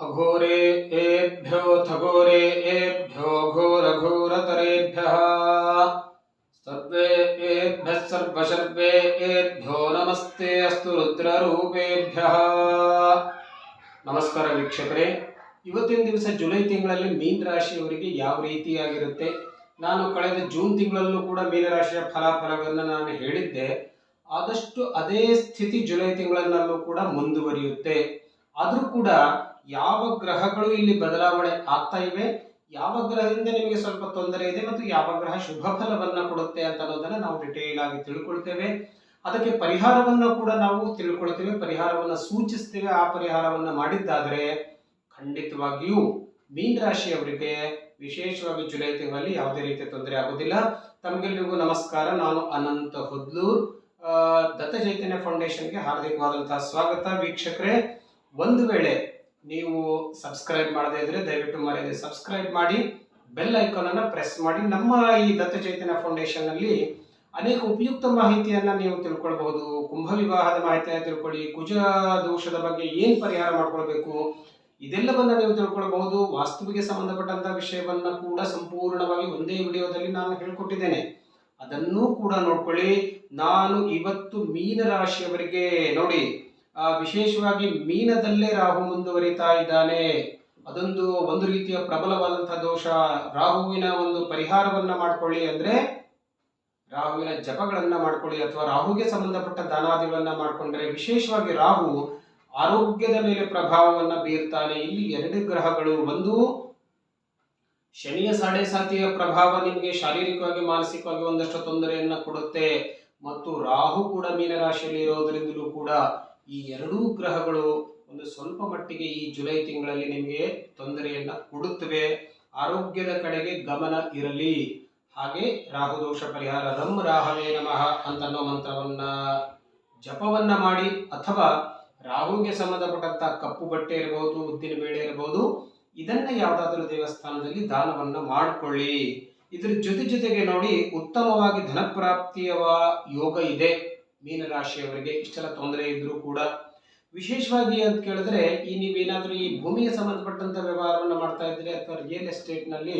अघोरेभ्योऽथ घोरेभ्यो घोरघोरतरेभ्यः सर्वेभ्यः सर्वशर्वेभ्यो ನಮಸ್ತೆ ಅಸ್ತು ರುದ್ರರೂಪೇಭ್ಯಃ ನಮಸ್ಕಾರ ವೀಕ್ಷಕರೇ ಇವತ್ತಿನ ದಿವಸ ಜುಲೈ ತಿಂಗಳಲ್ಲಿ ಮೀನ ರಾಶಿಯವರಿಗೆ ಯಾವ ರೀತಿಯಾಗಿರುತ್ತೆ ನಾನು ಕಳೆದ ಜೂನ್ ತಿಂಗಳಲ್ಲೂ ಕೂಡ ಮೀನರಾಶಿಯ ಫಲಾಫಲಗಳನ್ನು ನಾನು ಹೇಳಿದ್ದೆ ಆದಷ್ಟು ಅದೇ ಸ್ಥಿತಿ ಜುಲೈ ತಿಂಗಳಲ್ಲೂ ಕೂಡ ಮುಂದುವರಿಯುತ್ತೆ ಆದರೂ ಕೂಡ ಯಾವ ಗ್ರಹಗಳು ಇಲ್ಲಿ ಬದಲಾವಣೆ ಆಗ್ತಾ ಇವೆ? ಯಾವ ಗ್ರಹದಿಂದ ನಿಮಗೆ ಸ್ವಲ್ಪ ತೊಂದರೆ ಇದೆ ಮತ್ತು ಯಾವ ಗ್ರಹ ಶುಭ ಫಲವನ್ನ ಕೊಡುತ್ತೆ ಅಂತ ಅನ್ನೋದನ್ನ ನಾವು ಡಿಟೇಲ್ ಆಗಿ ತಿಳ್ಕೊಳ್ತೇವೆ. ಅದಕ್ಕೆ ಪರಿಹಾರವನ್ನು ಕೂಡ ನಾವು ತಿಳ್ಕೊಳ್ತೇವೆ. ಪರಿಹಾರವನ್ನ ಸೂಚಿಸ್ತೇವೆ. ಆ ಪರಿಹಾರವನ್ನ ಮಾಡಿದ್ದಾದರೆ ಖಂಡಿತವಾಗಿಯೂ ಮೀನ ರಾಶಿಯವರಿಗೆ, ವಿಶೇಷವಾಗಿ ಜುಲೈ ತಿಂಗಳಲ್ಲಿ ಯಾವುದೇ ರೀತಿಯ ತೊಂದರೆ ಆಗೋದಿಲ್ಲ ತಮಗೆಲ್ಲರಿಗೂ ನಮಸ್ಕಾರ. ನಾನು ಅನಂತ ಹುದ್ಲೂರ್. ದತ್ತ ಚೈತನ್ಯ ಫೌಂಡೇಶನ್ಗೆ ಹಾರ್ದಿಕವಾದಂತಹ ಸ್ವಾಗತ. ವೀಕ್ಷಕರೇ, ಒಂದು ವೇಳೆ ನೀವು ಸಬ್ಸ್ಕ್ರೈಬ್ ಮಾಡದೇ ಇದ್ರೆ ದಯವಿಟ್ಟು ಮರೆಯದೆ ಸಬ್ಸ್ಕ್ರೈಬ್ ಮಾಡಿ ಬೆಲ್ ಐಕಾನ್ ಅನ್ನ ಪ್ರೆಸ್ ಮಾಡಿ. ನಮ್ಮ ಈ ದತ್ತ ಚೈತನ್ಯ ಫೌಂಡೇಶನ್ನಲ್ಲಿ ಅನೇಕ ಉಪಯುಕ್ತ ಮಾಹಿತಿಯನ್ನ ನೀವು ತಿಳ್ಕೊಳ್ಬಹುದು. ಕುಂಭ ವಿವಾಹದ ಮಾಹಿತಿಯನ್ನ ತಿಳ್ಕೊಳ್ಳಿ, ಕುಜ ದೋಷದ ಬಗ್ಗೆ ಏನ್ ಪರಿಹಾರ ಮಾಡ್ಕೊಳ್ಬೇಕು, ಇದೆಲ್ಲವನ್ನ ನೀವು ತಿಳ್ಕೊಳ್ಬಹುದು. ವಾಸ್ತುವಿಗೆ ಸಂಬಂಧಪಟ್ಟಂತ ವಿಷಯವನ್ನ ಕೂಡ ಸಂಪೂರ್ಣವಾಗಿ ಒಂದೇ ವಿಡಿಯೋದಲ್ಲಿ ನಾನು ಹೇಳ್ಕೊಟ್ಟಿದ್ದೇನೆ. ಅದನ್ನೂ ಕೂಡ ನೋಡ್ಕೊಳ್ಳಿ. ನಾನು ಇವತ್ತು ಮೀನ ರಾಶಿಯವರಿಗೆ ನೋಡಿ ವಿಶೇಷವಾಗಿ ಮೀನದಲ್ಲೇ ರಾಹು ಮುಂದುವರಿತಾ ಇದ್ದಾನೆ. ಅದೊಂದು ಒಂದು ರೀತಿಯ ಪ್ರಬಲವಾದಂತಹ ದೋಷ. ರಾಹುವಿನ ಒಂದು ಪರಿಹಾರವನ್ನ ಮಾಡ್ಕೊಳ್ಳಿ ಅಂದ್ರೆ ರಾಹುವಿನ ಜಪಗಳನ್ನ ಮಾಡ್ಕೊಳ್ಳಿ ಅಥವಾ ರಾಹುಗೆ ಸಂಬಂಧಪಟ್ಟ ದಾನಾದಿಗಳನ್ನ ಮಾಡ್ಕೊಂಡ್ರೆ ವಿಶೇಷವಾಗಿ ರಾಹು ಆರೋಗ್ಯದ ಮೇಲೆ ಪ್ರಭಾವವನ್ನ ಬೀರ್ತಾನೆ. ಇಲ್ಲಿ ಎರಡು ಗ್ರಹಗಳು, ಒಂದು ಶನಿಯ ಸಾಡೆ ಸಾತಿಯ ಪ್ರಭಾವ ನಿಮಗೆ ಶಾರೀರಿಕವಾಗಿ, ಮಾನಸಿಕವಾಗಿ ಒಂದಷ್ಟು ತೊಂದರೆಯನ್ನ ಕೊಡುತ್ತೆ. ಮತ್ತು ರಾಹು ಕೂಡ ಮೀನರಾಶಿಯಲ್ಲಿ ಇರೋದ್ರಿಂದಲೂ ಕೂಡ ಈ ಎರಡೂ ಗ್ರಹಗಳು ಒಂದು ಸ್ವಲ್ಪ ಮಟ್ಟಿಗೆ ಈ ಜುಲೈ ತಿಂಗಳಲ್ಲಿ ನಿಮಗೆ ತೊಂದರೆಯನ್ನ ಕೊಡುತ್ತವೆ. ಆರೋಗ್ಯದ ಕಡೆಗೆ ಗಮನ ಇರಲಿ. ಹಾಗೆ ರಾಹು ದೋಷ ಪರಿಹಾರ ರಂ ರಾಹವೇ ನಮಃ ಅಂತ ಅನ್ನೋ ಮಂತ್ರವನ್ನ ಜಪವನ್ನ ಮಾಡಿ ಅಥವಾ ರಾಹುಗೆ ಸಂಬಂಧಪಟ್ಟಂತ ಕಪ್ಪು ಬಟ್ಟೆ ಇರಬಹುದು ಉದ್ದಿನ ಬೇಳೆ ಇರಬಹುದು ಇದನ್ನ ಯಾವುದಾದ್ರೂ ದೇವಸ್ಥಾನದಲ್ಲಿ ದಾನವನ್ನ ಮಾಡಿಕೊಳ್ಳಿ. ಇದ್ರ ಜೊತೆ ಜೊತೆಗೆ ನೋಡಿ ಉತ್ತಮವಾಗಿ ಧನಪ್ರಾಪ್ತಿಯವ ಯೋಗ ಇದೆ. ಮೀನರಾಶಿಯವರಿಗೆ ಇಷ್ಟೆಲ್ಲ ತೊಂದರೆ ಇದ್ರೂ ಕೂಡ, ವಿಶೇಷವಾಗಿ ಅಂತ ಕೇಳಿದ್ರೆ, ಈ ನೀವೇನಾದ್ರೂ ಈ ಭೂಮಿಗೆ ಸಂಬಂಧಪಟ್ಟಂತ ವ್ಯವಹಾರವನ್ನು ಮಾಡ್ತಾ ಇದ್ರೆ ಅಥವಾ ರಿಯಲ್ ಎಸ್ಟೇಟ್ನಲ್ಲಿ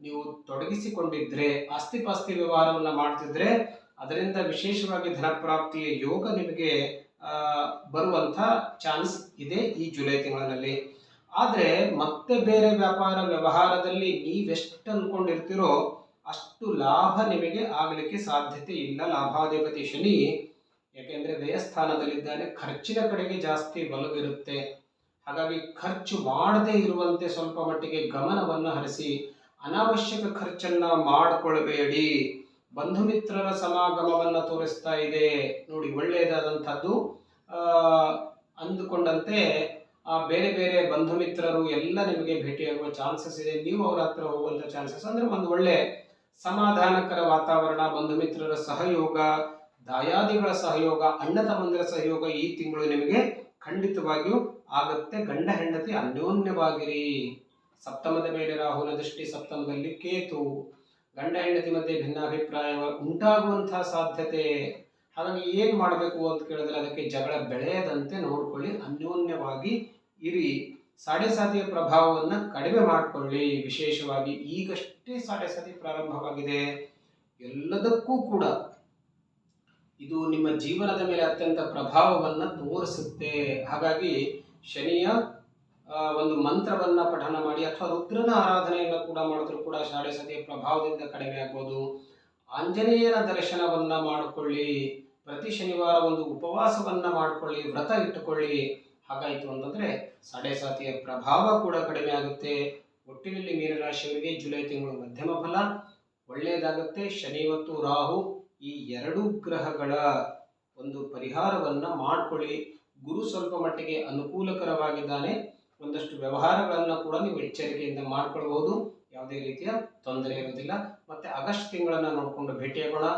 ನೀವು ತೊಡಗಿಸಿಕೊಂಡಿದ್ರೆ ಆಸ್ತಿ ಪಾಸ್ತಿ ವ್ಯವಹಾರವನ್ನ ಮಾಡ್ತಿದ್ರೆ, ಅದರಿಂದ ವಿಶೇಷವಾಗಿ ಧನಪ್ರಾಪ್ತಿಯ ಯೋಗ ನಿಮಗೆ ಬರುವಂತ ಚಾನ್ಸ್ ಇದೆ ಈ ಜುಲೈ ತಿಂಗಳಲ್ಲಿ. ಆದ್ರೆ ಮತ್ತೆ ಬೇರೆ ವ್ಯಾಪಾರ ವ್ಯವಹಾರದಲ್ಲಿ ನೀವೆಷ್ಟು ಅನ್ಕೊಂಡಿರ್ತೀರೋ ಅಷ್ಟು ಲಾಭ ನಿಮಗೆ ಆಗಲಿಕ್ಕೆ ಸಾಧ್ಯತೆ ಇಲ್ಲ ಲಾಭಾಧಿಪತಿ ಶನಿ. ಯಾಕೆಂದ್ರೆ ವ್ಯಯಸ್ಥಾನದಲ್ಲಿದ್ದಾನೆ, ಖರ್ಚಿನ ಕಡೆಗೆ ಜಾಸ್ತಿ ಬಲವಿರುತ್ತೆ. ಹಾಗಾಗಿ ಖರ್ಚು ಮಾಡದೇ ಇರುವಂತೆ ಸ್ವಲ್ಪ ಮಟ್ಟಿಗೆ ಗಮನವನ್ನು ಹರಿಸಿ, ಅನಾವಶ್ಯಕ ಖರ್ಚನ್ನ ಮಾಡಿಕೊಳ್ಬೇಡಿ. ಬಂಧು ಮಿತ್ರರ ಸಮಾಗಮವನ್ನು ತೋರಿಸ್ತಾ ಇದೆ. ನೋಡಿ, ಒಳ್ಳೆಯದಾದಂಥದ್ದು. ಅಂದುಕೊಂಡಂತೆ, ಆ, ಬೇರೆ ಬೇರೆ ಬಂಧು ಮಿತ್ರರು ಎಲ್ಲ ನಿಮಗೆ ಭೇಟಿಯಾಗುವ ಚಾನ್ಸಸ್ ಇದೆ. ನೀವು ಅವರ ಹತ್ರ ಹೋಗುವಂತ ಚಾನ್ಸಸ್ ಅಂದ್ರೆ ಒಂದು ಒಳ್ಳೆ ಸಮಾಧಾನಕರ ವಾತಾವರಣ ಬಂಧು ಮಿತ್ರರ ಸಹಯೋಗ, ದಾಯಾದಿಗಳ ಸಹಯೋಗ ಅಣ್ಣ ತಮ್ಮಂದಿರ ಸಹಯೋಗ ಈ ತಿಂಗಳು ನಿಮಗೆ ಖಂಡಿತವಾಗಿಯೂ ಆಗತ್ತೆ. ಗಂಡ ಹೆಂಡತಿ ಅನ್ಯೋನ್ಯವಾಗಿರಿ. ಸಪ್ತಮದ ಮೇಲೆ ರಾಹುಲ ದೃಷ್ಟಿ, ಸಪ್ತಮದಲ್ಲಿ ಕೇತು. ಗಂಡ ಹೆಂಡತಿ ಮಧ್ಯೆ ಭಿನ್ನಾಭಿಪ್ರಾಯ ಉಂಟಾಗುವಂತಹ ಸಾಧ್ಯತೆ. ಹಾಗಾಗಿ ಏನ್ ಮಾಡಬೇಕು ಅಂತ ಕೇಳಿದ್ರೆ ಅದಕ್ಕೆ ಜಗಳ ಬೆಳೆಯದಂತೆ ನೋಡ್ಕೊಳ್ಳಿ. ಅನ್ಯೋನ್ಯವಾಗಿ ಇರಿ. ಸಾಡೆ ಸಾತಿಯ ಪ್ರಭಾವವನ್ನು ಕಡಿಮೆ ಮಾಡಿಕೊಳ್ಳಿ. ವಿಶೇಷವಾಗಿ ಈಗಷ್ಟೇ ಸಾಡೆ ಸಾತಿ ಪ್ರಾರಂಭವಾಗಿದೆ. ಎಲ್ಲದಕ್ಕೂ ಕೂಡ ಇದು ನಿಮ್ಮ ಜೀವನದ ಮೇಲೆ ಅತ್ಯಂತ ಪ್ರಭಾವವನ್ನ ತೋರಿಸುತ್ತೆ. ಹಾಗಾಗಿ ಶನಿಯ ಒಂದು ಮಂತ್ರವನ್ನ ಪಠನ ಮಾಡಿ ಅಥವಾ ರುದ್ರನ ಆರಾಧನೆಯನ್ನ ಕೂಡ ಮಾಡಿದ್ರು ಕೂಡ ಸಾಡೆ ಸತಿಯ ಪ್ರಭಾವದಿಂದ ಕಡಿಮೆ ಆಗ್ಬೋದು. ಆಂಜನೇಯನ ದರ್ಶನವನ್ನ ಮಾಡಿಕೊಳ್ಳಿ. ಪ್ರತಿ ಶನಿವಾರ ಒಂದು ಉಪವಾಸವನ್ನ ಮಾಡಿಕೊಳ್ಳಿ. ವ್ರತ ಇಟ್ಟುಕೊಳ್ಳಿ. ಹಾಗಾಯಿತು ಅಂತಂದ್ರೆ ಸಾಡೆಸಾತಿಯ ಪ್ರಭಾವ ಕೂಡ ಕಡಿಮೆ ಆಗುತ್ತೆ. ಒಟ್ಟಿನಲ್ಲಿ ಮೀನರಾಶಿಯವರಿಗೆ ಜುಲೈ ತಿಂಗಳು ಮಧ್ಯಮ ಫಲ, ಒಳ್ಳೆಯದಾಗುತ್ತೆ. ಶನಿ ಮತ್ತು ರಾಹು ಈ ಎರಡು ಗ್ರಹಗಳ ಒಂದು ಪರಿಹಾರವನ್ನ ಮಾಡ್ಕೊಳ್ಳಿ. ಗುರು ಸ್ವಲ್ಪ ಮಟ್ಟಿಗೆ ಅನುಕೂಲಕರವಾಗಿದ್ದಾನೆ. ಒಂದಷ್ಟು ವ್ಯವಹಾರಗಳನ್ನ ಕೂಡ ನೀವು ಎಚ್ಚರಿಕೆಯಿಂದ ಮಾಡ್ಕೊಳ್ಬಹುದು. ಯಾವುದೇ ರೀತಿಯ ತೊಂದರೆ ಇರೋದಿಲ್ಲ ಮತ್ತೆ ಆಗಸ್ಟ್ ತಿಂಗಳನ್ನ ನೋಡಿಕೊಂಡು ಭೇಟಿಯಾಗೋಣ.